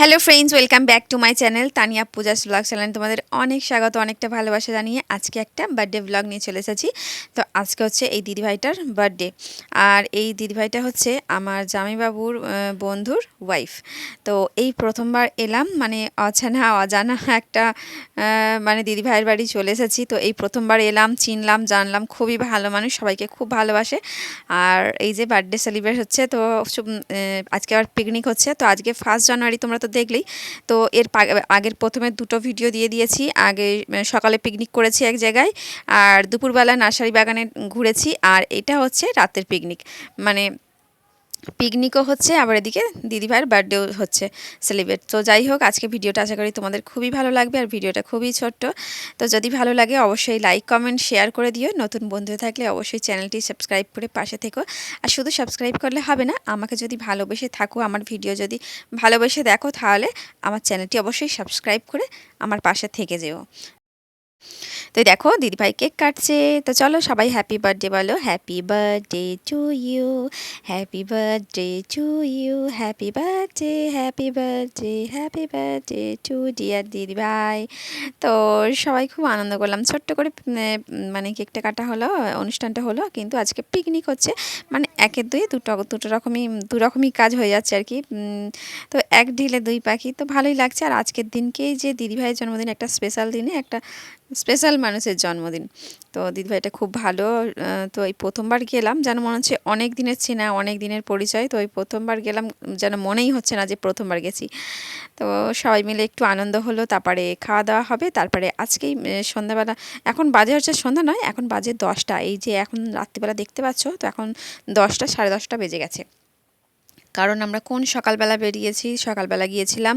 Hello friends welcome back to my channel Tania Puja vlog channel তোমাদের অনেক স্বাগত, অনেকটা ভালোবাসা জানিয়ে আজকে একটা বার্থডে ব্লগ নিয়ে চলে এসেছি। তো আজকে হচ্ছে এই দিদিভাইটার বার্থডে আর এই দিদিভাইটা হচ্ছে আমার জামাইবাবুর বন্ধুর ওয়াইফ তো এই প্রথমবার এলাম মানে অজানা অজানা একটা মানে দিদিভাইয়ের বাড়ি চলে এসেছি। তো এই প্রথমবার এলাম, চিনলাম, জানলাম, খুবই ভালো মানুষ, সবাইকে খুব ভালোবাসে। আর এই যে বার্থডে সেলিব্রেট হচ্ছে, তো আজকে আবার পিকনিক হচ্ছে। তো আজকে ফার্স্ট জানুয়ারি তোমরা তো দেখলেই। তো এর আগের প্রথমে দুটো ভিডিও দিয়ে দিয়েছি। আগে সকালে পিকনিক করেছি এক জায়গায়, আর দুপুরবেলা নার্সারি বাগানে ঘুরেছি। আর এটা হচ্ছে রাতের পিকনিক মানে পিকনিকও হচ্ছে, আবার এদিকে দিদিভাইয়ের বার্থডেও হচ্ছে সেলিব্রেট তো যাই হোক, আজকে ভিডিওটা আশা করি তোমাদের খুবই ভালো লাগবে আর ভিডিওটা খুবই ছোট্ট। তো যদি ভালো লাগে, অবশ্যই লাইক কমেন্ট শেয়ার করে দিও। নতুন বন্ধু থাকলে অবশ্যই চ্যানেলটি সাবস্ক্রাইব করে পাশে থেকো। আর শুধু সাবস্ক্রাইব করলে হবে না, আমাকে যদি ভালোবেসে থাকো, আমার ভিডিও যদি ভালোবেসে দেখো, তাহলে আমার চ্যানেলটি অবশ্যই সাবস্ক্রাইব করে আমার পাশে থেকে যেও। তো দেখো দিদিভাই কেক কাটছে। তো চলো সবাই হ্যাপি বার্থডে বলো। Happy birthday to you happy birthday to you happy birthday happy birthday happy birthday to dear দিদিভাই তো সবাই খুব আনন্দ করলাম। ছোট্ট করে মানে কেকটা কাটা হলো, অনুষ্ঠানটা হলো, কিন্তু আজকে পিকনিক হচ্ছে। মানে একের দুই, দুটো দুটো রকমই, দু রকমই কাজ হয়ে যাচ্ছে আর কি। তো এক ঢিলে দুই পাখি, তো ভালোই লাগছে। আর আজকের দিনকেই যে দিদিভাইয়ের জন্মদিন, একটা স্পেশাল দিনে, একটা স্পেশাল মানুষের জন্মদিন। তো দিদিভাইটা খুব ভালো তো এই প্রথমবার গেলাম, যেন মনে হচ্ছে অনেক দিনের চেনা, অনেক দিনের পরিচয়। তো এই প্রথমবার গেলাম, যেন মনেই হচ্ছে না যে প্রথমবার গেছি। তো সবাই মিলে একটু আনন্দ হলো, তারপরে খাওয়া দাওয়া হবে, তারপরে আজকেই সন্ধ্যাবেলা, এখন বাজে হচ্ছে সন্ধ্যা নয়, এখন বাজে দশটা। এই যে এখন রাত্রিবেলা দেখতে পাচ্ছ, তো এখন দশটা, সাড়ে দশটা বেজে গেছে। কারণ আমরা কোন সকালবেলা বেরিয়েছি? সকালবেলা গিয়েছিলাম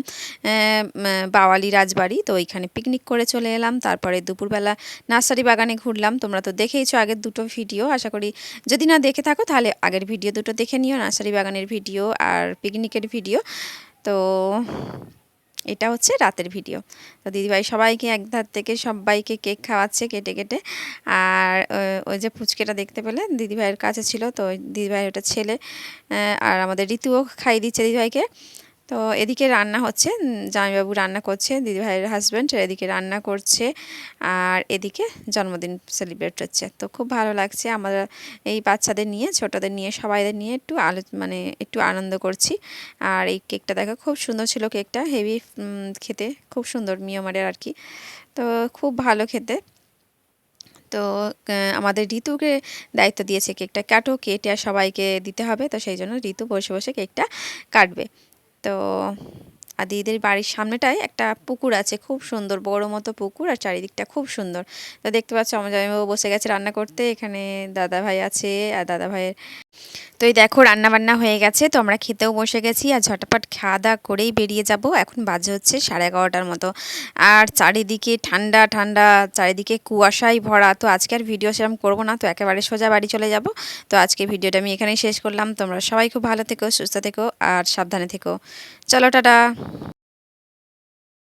বাওয়ালি রাজবাড়ি, তো ওইখানে পিকনিক করে চলে এলাম। তারপরে দুপুরবেলা নার্সারি বাগানে ঘুরলাম। তোমরা তো দেখেইছো আগের দুটো ভিডিও আশা করি যদি না দেখে থাকো, তাহলে আগের ভিডিও দুটো দেখে নিও। নার্সারি বাগানের ভিডিও আর পিকনিকের ভিডিও তো এটা হচ্ছে রাতের ভিডিও। তো দিদিভাই সবাইকে এক ধার থেকে সবাইকে কেক খাওয়াচ্ছে কেটে কেটে। আর ওই যে ফুচকেটা দেখতে পেলে, দিদিভাইয়ের কাছে ছিল, তো দিদিভাই ওটা ছেলে আর আমাদের ঋতুও খাইয়ে দিচ্ছে দিদিভাইকে। তো এদিকে রান্না হচ্ছে জামাইবাবু রান্না করছে, দিদিভাইয়ের হাজব্যান্ড এদিকে রান্না করছে, আর এদিকে জন্মদিন সেলিব্রেট হচ্ছে। তো খুব ভালো লাগছে আমরা এই বাচ্চাদের নিয়ে, ছোটদের নিয়ে, সবাইদের নিয়ে একটু আলো মানে একটু আনন্দ করছি। আর এই কেকটা দেখো, খুব সুন্দর ছিল কেকটা হেভি খেতে খুব সুন্দর, মিয়মারের আর কি। তো খুব ভালো খেতে। তো আমাদের ঋতুকে দায়িত্ব দিয়েছে কেকটা কাটো, কেটে সবাইকে দিতে হবে, তো সেই জন্য ঋতু বসে বসে কেকটা কাটবে। তো আর দিদিদের বাড়ির সামনেটায় একটা পুকুর আছে, খুব সুন্দর, বড় মতো পুকুর আর চারিদিকটা খুব সুন্দর। তো দেখতে পাচ্ছ আমার জামাইবাবু বসে গেছে রান্না করতে, এখানে দাদা ভাই আছে আর দাদা ভাইয়ের তো এই দেখো রান্না বান্না হয়ে গেছে, তো আমরা খেতেও বসে গেছি আর ঝটাপট খাওয়া দাওয়া করেই বেরিয়ে যাব। এখন বাজে হচ্ছে সাড়ে এগারোটার মতো। আর চারিদিকে ঠান্ডা ঠান্ডা, চারিদিকে কুয়াশায় ভরা, তো আজকে আর ভিডিও সেরকম করব না, তো একেবারে সোজা বাড়ি চলে যাব। তো আজকে ভিডিওটা আমি এখানেই শেষ করলাম, তোমরা সবাই খুব ভালো থেকো, সুস্থ থেকো আর সাবধানে থেকো। চলো, টাটা!